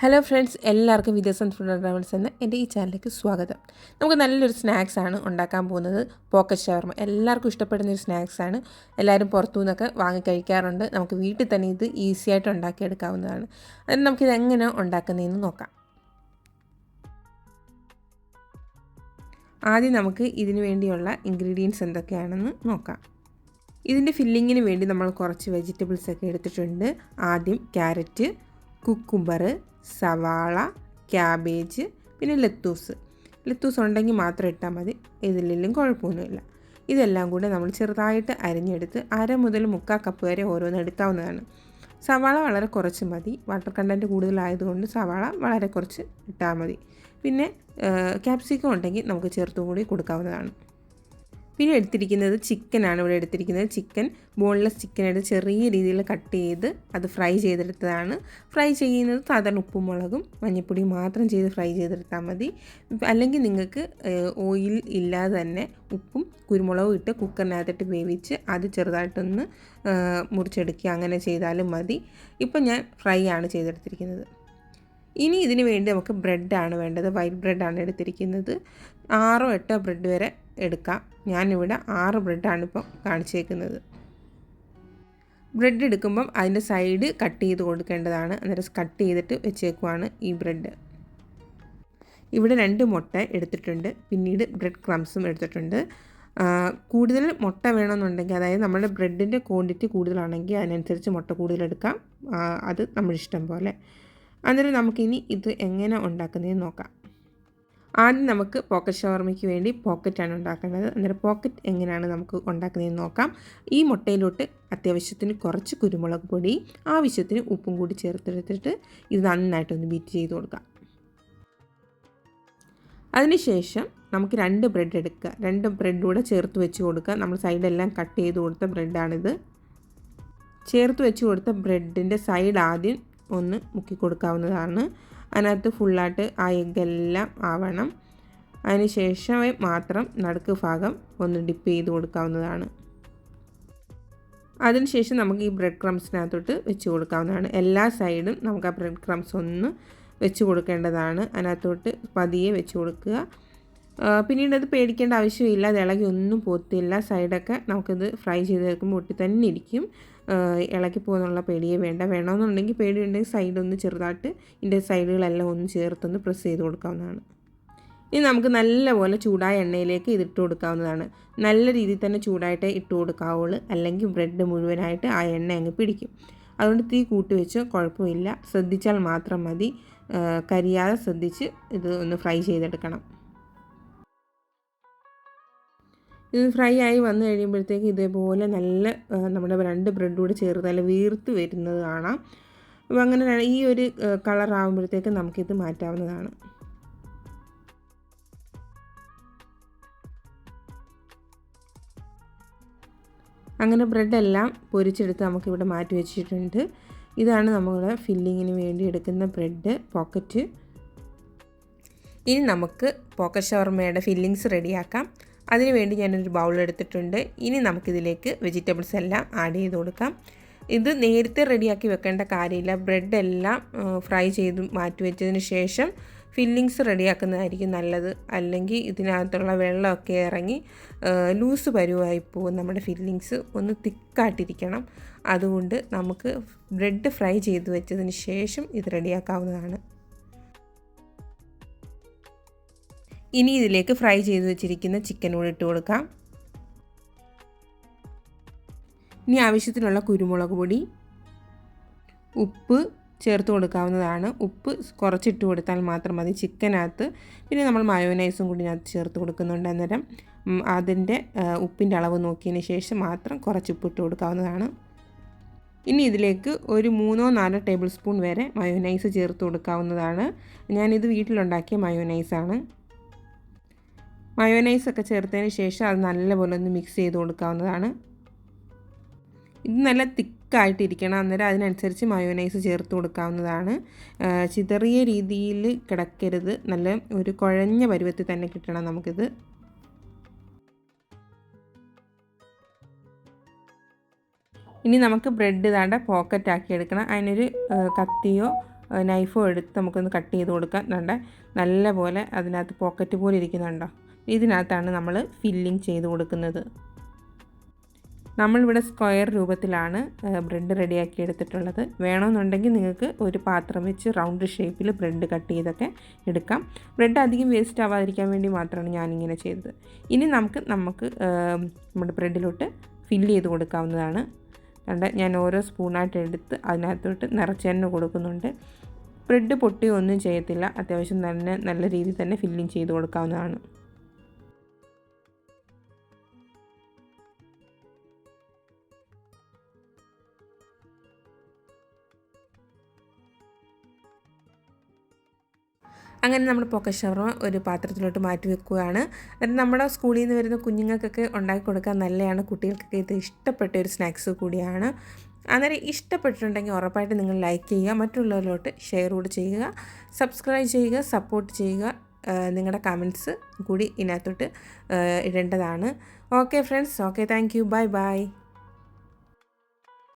Hello friends എല്ലാവർക്കും വിദ്യാസൻ food travels എന്ന എന്റെ ഈ ചാനലിലേക്ക് സ്വാഗതം. നമുക്ക് നല്ലൊരു സ്നാക്സ് ആണ് ഉണ്ടാക്കാൻ പോകുന്നത്. പോക്കറ്റ് ഷവർമ എല്ലാവർക്കും ഇഷ്ടപ്പെടുന്ന ഒരു സ്നാക്സ് ആണ്. എല്ലാവരും പുറത്തു നിന്നൊക്കെ വാങ്ങി കഴിക്കാറുണ്ട്. നമുക്ക് വീട്ടിൽ തന്നെ ഇത് ഈസി ആയിട്ട് ഉണ്ടാക്കിയെടുക്കാവുന്നതാണ്. അതിന് നമുക്കിത് എങ്ങനെ ഉണ്ടാക്കുന്നതെന്ന് നോക്കാം. ആദ്യം നമുക്ക് ഇതിനു വേണ്ടിയുള്ള ഇൻഗ്രീഡിയൻസ് എന്തൊക്കെയാണെന്ന് നോക്കാം. ഇതിന്റെ ഫില്ലിങ്ങിന് വേണ്ടി നമ്മൾ കുറച്ച് വെജിറ്റബിൾസ് ഒക്കെ എടുത്തിട്ടുണ്ട്. ആദ്യം ക്യാരറ്റ് കുക്കുംബർ സവാള ക്യാബേജ് പിന്നെ ലത്തൂസ്. ലത്തൂസ് ഉണ്ടെങ്കിൽ മാത്രം ഇട്ടാൽ മതി. ഇതിലെല്ലാം കുഴപ്പമൊന്നുമില്ല. ഇതെല്ലാം കൂടെ നമ്മൾ ചെറുതായിട്ട് അരിഞ്ഞെടുത്ത് അര മുതൽ മുക്കാൽ കപ്പ് വരെ ഓരോന്ന് എടുക്കാവുന്നതാണ്. സവാള വളരെ കുറച്ച് മതി. വാട്ടർ കണ്ടന്റ് കൂടുതലായതുകൊണ്ട് സവാള വളരെ കുറച്ച് ഇട്ടാൽ മതി. പിന്നെ ക്യാപ്സിക്കം ഉണ്ടെങ്കിൽ നമുക്ക് ചേർത്തും കൂടി കൊടുക്കാവുന്നതാണ്. പിന്നെ എടുത്തിരിക്കുന്നത് ചിക്കനാണ് ഇവിടെ എടുത്തിരിക്കുന്നത്. ചിക്കൻ ബോൺലെസ് ചിക്കൻ എടുത്ത് ചെറിയ രീതിയിൽ കട്ട് ചെയ്ത് അത് ഫ്രൈ ചെയ്തെടുത്തതാണ്. ഫ്രൈ ചെയ്യുന്നത് സാധാരണ ഉപ്പും മുളകും മഞ്ഞൾപ്പൊടി മാത്രം ചെയ്ത് ഫ്രൈ ചെയ്തെടുത്താൽ മതി. അല്ലെങ്കിൽ നിങ്ങൾക്ക് ഓയിൽ ഇല്ലാതെ തന്നെ ഉപ്പും കുരുമുളകും ഇട്ട് കുക്കറിനകത്തിട്ട് വേവിച്ച് അത് ചെറുതായിട്ടൊന്ന് മുറിച്ചെടുക്കുക. അങ്ങനെ ചെയ്താലും മതി. ഇപ്പം ഞാൻ ഫ്രൈ ആണ് ചെയ്തെടുത്തിരിക്കുന്നത്. ഇനി ഇതിന് വേണ്ടി നമുക്ക് ബ്രെഡാണ് വേണ്ടത്. വൈറ്റ് ബ്രെഡാണ് എടുത്തിരിക്കുന്നത്. ആറോ എട്ടോ ബ്രെഡ് വരെ എടുക്കാം. ഞാനിവിടെ ആറ് ബ്രെഡാണ് ഇപ്പം കാണിച്ചേക്കുന്നത്. ബ്രെഡ് എടുക്കുമ്പം അതിന്റെ സൈഡ് കട്ട് ചെയ്ത് കൊടുക്കേണ്ടതാണ്. അന്നേരം കട്ട് ചെയ്തിട്ട് വെച്ചേക്കുവാണ് ഈ ബ്രെഡ്. ഇവിടെ രണ്ട് മുട്ട എടുത്തിട്ടുണ്ട്. പിന്നീട് ബ്രെഡ് ക്രംസും എടുത്തിട്ടുണ്ട്. കൂടുതൽ മുട്ട വേണമെന്നുണ്ടെങ്കിൽ അതായത് നമ്മുടെ ബ്രെഡിന്റെ ക്വാണ്ടിറ്റി കൂടുതലാണെങ്കിൽ അതിനനുസരിച്ച് മുട്ട കൂടുതലെടുക്കാം അത് നമ്മുടെ ഇഷ്ടം പോലെ. അന്നേരം നമുക്കിനി ഇത് എങ്ങനെ ഉണ്ടാക്കുന്നതെന്ന് നോക്കാം. ആദ്യം നമുക്ക് പോക്കറ്റ് ഷവർമയ്ക്ക് വേണ്ടി പോക്കറ്റാണ് ഉണ്ടാക്കേണ്ടത്. അന്നേരം പോക്കറ്റ് എങ്ങനെയാണ് നമുക്ക് ഉണ്ടാക്കുന്നതെന്ന് നോക്കാം. ഈ മുട്ടയിലോട്ട് അത്യാവശ്യത്തിന് കുറച്ച് കുരുമുളക് പൊടി ആവശ്യത്തിന് ഉപ്പും കൂടി ചേർത്തെടുത്തിട്ട് ഇത് നന്നായിട്ടൊന്ന് ബീറ്റ് ചെയ്ത് കൊടുക്കാം. അതിനുശേഷം നമുക്ക് രണ്ട് ബ്രെഡ് എടുക്കുക. രണ്ട് ബ്രെഡ് കൂടെ ചേർത്ത് വെച്ച് കൊടുക്കുക. നമ്മൾ സൈഡെല്ലാം കട്ട് ചെയ്ത് കൊടുത്ത ബ്രെഡാണിത് ചേർത്ത് വെച്ച് കൊടുത്ത ബ്രെഡിന്റെ സൈഡ് ആദ്യം ഒന്ന് മുക്കി കൊടുക്കാവുന്നതാണ്. അതിനകത്ത് ഫുള്ളായിട്ട് ആ എഗ്ഗെല്ലാം ആവണം. അതിന് ശേഷമേ മാത്രം നടുക്ക് ഭാഗം ഒന്ന് ഡിപ്പ് ചെയ്ത് കൊടുക്കാവുന്നതാണ്. അതിനുശേഷം നമുക്ക് ഈ ബ്രെഡ് ക്രംസിനകത്തോട്ട് വെച്ച് കൊടുക്കാവുന്നതാണ്. എല്ലാ സൈഡും നമുക്ക് ആ ബ്രെഡ് ക്രംസ് ഒന്ന് വെച്ച് കൊടുക്കേണ്ടതാണ്. അതിനകത്തോട്ട് പതിയെ വെച്ച് കൊടുക്കുക. പിന്നീട് അത് പേടിക്കേണ്ട ആവശ്യമില്ല. അത് ഇളകി ഒന്നും പോത്തില്ല സൈഡൊക്കെ നമുക്കിത് ഫ്രൈ ചെയ്ത് വെക്കുമ്പോൾ ഒട്ടി തന്നെ ഇരിക്കും. ഇളക്കി പോകുന്നുള്ള പേടിയെ വേണ്ട. വേണമെന്നുണ്ടെങ്കിൽ പേടിയുണ്ടെങ്കിൽ സൈഡ് ഒന്ന് ചെറുതായിട്ട് ഇതിന്റെ സൈഡുകളെല്ലാം ഒന്ന് ചേർത്തൊന്ന് പ്രസ് ചെയ്ത് കൊടുക്കാവുന്നതാണ്. ഇനി നമുക്ക് നല്ലപോലെ ചൂടായ എണ്ണയിലേക്ക് ഇത് ഇട്ട് കൊടുക്കാവുന്നതാണ്. നല്ല രീതിയിൽ തന്നെ ചൂടായിട്ട് ഇട്ട് കൊടുക്കാവുള്ളൂ. അല്ലെങ്കിൽ ബ്രെഡ് മുഴുവനായിട്ട് ആ എണ്ണ അങ്ങ് പിടിക്കും. അതുകൊണ്ട് തീ കൂട്ടി വെച്ച് കുഴപ്പമില്ല. ശ്രദ്ധിച്ചാൽ മാത്രം മതി. കരിയാതെ ശ്രദ്ധിച്ച് ഇത് ഒന്ന് ഫ്രൈ ചെയ്തെടുക്കണം. ഇത് ഫ്രൈ ആയി വന്നു കഴിയുമ്പോഴത്തേക്ക് ഇതേപോലെ നല്ല നമ്മുടെ രണ്ട് ബ്രെഡ് കൂടി ചേർത്ത് നല്ല വീർത്ത് വരുന്നത് കാണാം. അപ്പോൾ അങ്ങനെ ഈ ഒരു കളർ ആകുമ്പോഴത്തേക്ക് നമുക്കിത് മാറ്റാവുന്നതാണ്. അങ്ങനെ ബ്രെഡെല്ലാം പൊരിച്ചെടുത്ത് നമുക്കിവിടെ മാറ്റി വെച്ചിട്ടുണ്ട്. ഇതാണ് നമ്മുടെ ഫില്ലിങ്ങിന് വേണ്ടി എടുക്കുന്ന ബ്രെഡ് പോക്കറ്റ് ഇനി നമുക്ക് പോക്കറ്റ് ഷവർമയുടെ ഫില്ലിങ്സ് റെഡിയാക്കാം അതിനുവേണ്ടി ഞാനൊരു ബൗൾ എടുത്തിട്ടുണ്ട്. ഇനി നമുക്കിതിലേക്ക് വെജിറ്റബിൾസ് എല്ലാം ആഡ് ചെയ്ത് കൊടുക്കാം. ഇത് നേരത്തെ റെഡിയാക്കി വെക്കേണ്ട കാര്യമില്ല. ബ്രെഡ് എല്ലാം ഫ്രൈ ചെയ്ത് മാറ്റി വെച്ചതിന് ശേഷം ഫില്ലിങ്സ് റെഡിയാക്കുന്നതായിരിക്കും നല്ലത്. അല്ലെങ്കിൽ ഇതിനകത്തുള്ള വെള്ളമൊക്കെ ഇറങ്ങി ലൂസ് പരുവായി പോകും നമ്മുടെ ഫില്ലിങ്സ് ഒന്ന് തിക്കായിട്ടിരിക്കണം. അതുകൊണ്ട് നമുക്ക് ബ്രെഡ് ഫ്രൈ ചെയ്ത് വെച്ചതിന് ശേഷം ഇത് റെഡിയാക്കാവുന്നതാണ് ഇനി ഇതിലേക്ക് ഫ്രൈ ചെയ്ത് വെച്ചിരിക്കുന്ന ചിക്കൻ കൂടെ ഇട്ട് കൊടുക്കാം. ഇനി ആവശ്യത്തിനുള്ള കുരുമുളക് പൊടി ഉപ്പ് ചേർത്ത് കൊടുക്കാവുന്നതാണ്. ഉപ്പ് കുറച്ചിട്ട് കൊടുത്താൽ മാത്രം മതി ചിക്കനകത്ത് പിന്നെ നമ്മൾ മയോനൈസും കൂടി അതിനകത്ത് ചേർത്ത് കൊടുക്കുന്നുണ്ട് അന്നേരം. അതിന്റെ ഉപ്പിന്റെ അളവ് നോക്കിയതിന് ശേഷം മാത്രം കുറച്ച് ഉപ്പ് ഇട്ട് കൊടുക്കാവുന്നതാണ്. ഇനി ഇതിലേക്ക് ഒരു മൂന്നോ നാലോ ടേബിൾ സ്പൂൺ വരെ മയോനൈസ് ചേർത്ത് കൊടുക്കാവുന്നതാണ്. ഞാനിത് വീട്ടിലുണ്ടാക്കിയ മയോനൈസാണ് മയോനൈസ് ഒക്കെ ചേർത്തതിന് ശേഷം അത് നല്ലപോലെ ഒന്ന് മിക്സ് ചെയ്ത് കൊടുക്കാവുന്നതാണ്. ഇത് നല്ല തിക്കായിട്ടിരിക്കണം. അന്നേരം അതിനനുസരിച്ച് മയോനൈസ് ചേർത്ത് കൊടുക്കാവുന്നതാണ്. ചിതറിയ രീതിയിൽ കിടക്കരുത്. നല്ല ഒരു കുഴഞ്ഞ പരുവത്തിൽ തന്നെ കിട്ടണം നമുക്കിത്. ഇനി നമുക്ക് ബ്രെഡ് ഇതാണ്ട് പോക്കറ്റ് ആക്കി എടുക്കണം. അതിനൊരു കത്തിയോ നൈഫോ എടുത്ത് നമുക്കൊന്ന് കട്ട് ചെയ്ത് കൊടുക്കാം. നല്ല പോലെ അതിനകത്ത് പോക്കറ്റ് പോലെ ഇരിക്കുന്നുണ്ടോ? ഇതിനകത്താണ് നമ്മൾ ഫില്ലിംഗ് ചെയ്ത് കൊടുക്കുന്നത്. നമ്മളിവിടെ സ്ക്വയർ രൂപത്തിലാണ് ബ്രെഡ് റെഡിയാക്കി എടുത്തിട്ടുള്ളത്. വേണമെന്നുണ്ടെങ്കിൽ നിങ്ങൾക്ക് ഒരു പാത്രം വെച്ച് റൗണ്ട് ഷേപ്പിൽ ബ്രെഡ് കട്ട് ചെയ്തൊക്കെ എടുക്കാം. ബ്രെഡ് അധികം വേസ്റ്റ് ആവാതിരിക്കാൻ വേണ്ടി മാത്രമാണ് ഞാനിങ്ങനെ ചെയ്തത്. ഇനി നമുക്ക് നമുക്ക് നമ്മുടെ ബ്രെഡിലോട്ട് ഫില്ല് ചെയ്ത് കൊടുക്കാവുന്നതാണ്. കണ്ട ഞാൻ ഓരോ സ്പൂണായിട്ട് എടുത്ത് അതിനകത്തോട്ട് നിറച്ച് തന്നെ കൊടുക്കുന്നുണ്ട്. ബ്രെഡ് പൊട്ടിയൊന്നും ചെയ്യത്തില്ല. അത്യാവശ്യം തന്നെ നല്ല രീതിയിൽ തന്നെ ഫില്ലിങ് ചെയ്ത് കൊടുക്കാവുന്നതാണ്. അങ്ങനെ നമ്മൾ പൊക്ക ഷവർമ ഒരു പാത്രത്തിലോട്ട് മാറ്റി വെക്കുകയാണ്. എന്നിട്ട് നമ്മുടെ സ്കൂളിൽ നിന്ന് വരുന്ന കുഞ്ഞുങ്ങൾക്കൊക്കെ ഉണ്ടാക്കി കൊടുക്കാൻ നല്ലതാണ് കുട്ടികൾക്കൊക്കെ ഇത് ഇഷ്ടപ്പെട്ട ഒരു സ്നാക്സ് കൂടിയാണ്. അന്നേരം ഇഷ്ടപ്പെട്ടിട്ടുണ്ടെങ്കിൽ ഉറപ്പായിട്ട് നിങ്ങൾ ലൈക്ക് ചെയ്യുക. മറ്റുള്ളവരിലോട്ട് ഷെയർ കൂടി ചെയ്യുക. സബ്സ്ക്രൈബ് ചെയ്യുക സപ്പോർട്ട് ചെയ്യുക. നിങ്ങളുടെ കമൻസ് കൂടി ഇതിനകത്തോട്ട് ഇടേണ്ടതാണ്. Okay friends okay thank you bye bye